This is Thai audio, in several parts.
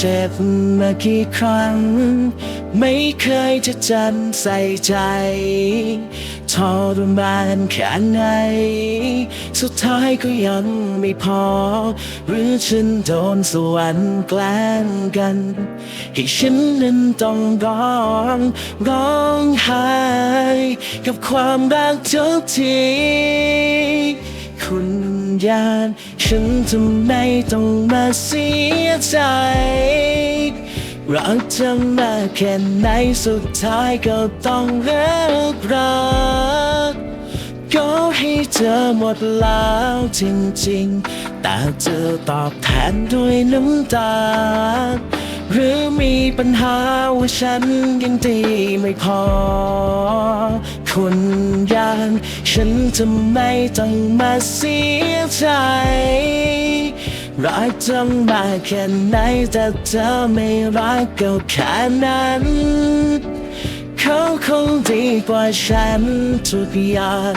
เจ็บมากี่ครั้ง ไม่เคยจะจันใส่ใจทรมานแค่ไหน สุดท้ายก็ยังไม่พอ หรือฉันโดนสวรรค์แกล้งกัน ให้ฉันนั้นต้องร้องร้องไห้กับความรักทุกที คุณฉันทำไมต้องมาเสียใจรักเธอมาแค่ไหนสุดท้ายก็ต้องเลิกรักก็ให้เธอหมดแล้วจริงๆ แต่เธอตอบแทนด้วยน้ำตา หรือมีปัญหาว่าฉันยังดีไม่พอ คนอย่างฉันทำไมต้องมาเสียใจรักเธอมาแค่ไหนแต่เธอไม่รักก็แค่นั้นเขาคงดีกว่าฉันทุกอย่าง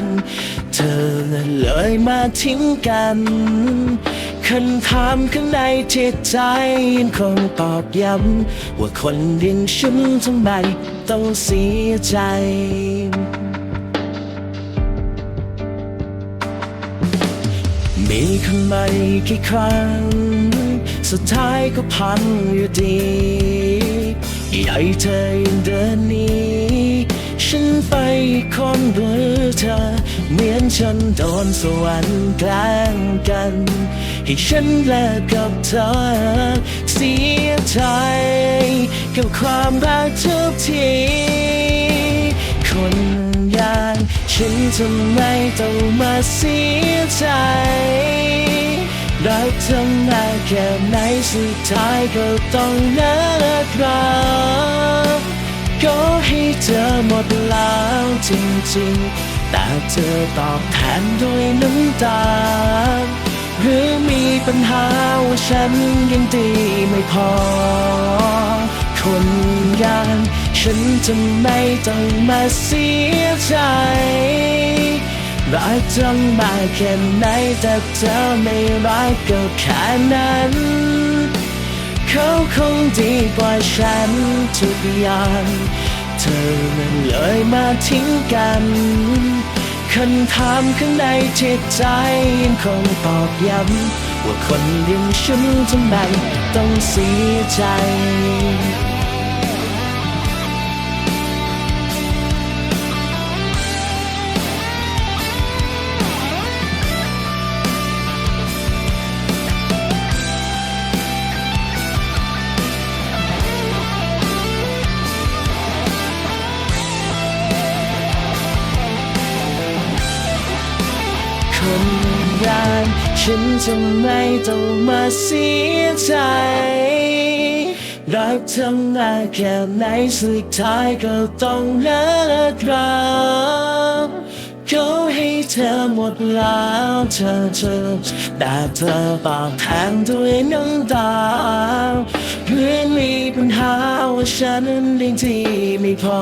เธอเลยมาทิ้งกันคำถามข้างในจิตใจยังคงตอบย้ำว่าคนอย่งฉันทำไมต้องเสียใจ มีคนใหม่กี่ครั้ง สุดท้ายก็พังอยู่ดี ใหญ่เธอยังเดินหนี้ฉันไปคนเบื่อเธอ เหมือนฉันโดนสวรรค์แกล้งกัน ให้ฉันเลิกกับเธอ เสียใจกับความรักทุกทีคนอย่างฉันทำไมต้องมาเสียใจ รักเธอมาแค่ไหนสุดท้ายก็ต้องเลิกรักก็ให้เธอหมดแล้วจริงๆ แต่เธอตอบแทนด้วยน้ำตา หรือมีปัญหาว่าฉันยังดีไม่พอ คนอย่างฉันทำไม่ต้องมาเสียใจ รักเธอมากแค่ไหนแต่เธอไม่รักก็แค่นั้น เขาคงดีกว่าฉันทุกอย่างเธอมันเลยมาทิ้งกันคำถามข้างในจิตใจยังคงตอบย้ำว่าคนอย่งฉันทำไมต้องเสียใจ คนอย่างฉันทำไมต้องมาเสียใจรักทำหน้าแค่ไหนสุดท้ายก็ต้องเลิกรัก เขาให้เธอหมดแล้วเธอเธอแต่เธอตอบแทนด้วยน้ำตาเพื่อนมีปัญหาว่าฉันยังที่ไม่พอ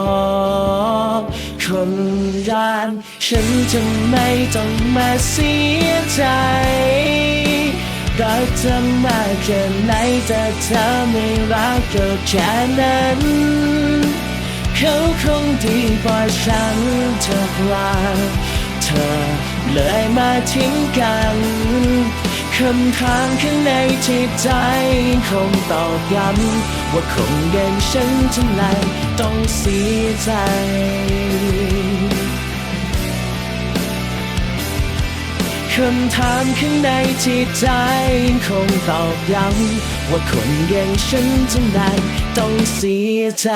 คนร้านฉันจะไม่ต้องมาเสียใจรักเธอมากแค่ไหนแต่เธอไม่รักก็แค่นั้น เขาคงดีกว่าฉันเธอกลาเธอเลยมาทิ้งกันคำถามข้างในจิตใจคงตอบย้ำว่าคงเด่นฉันทำไมต้องเสียใจ คำถามข้างในจิตใจคงตอบย้ำว่าคนอย่างฉันทำไมต้องเสียใจ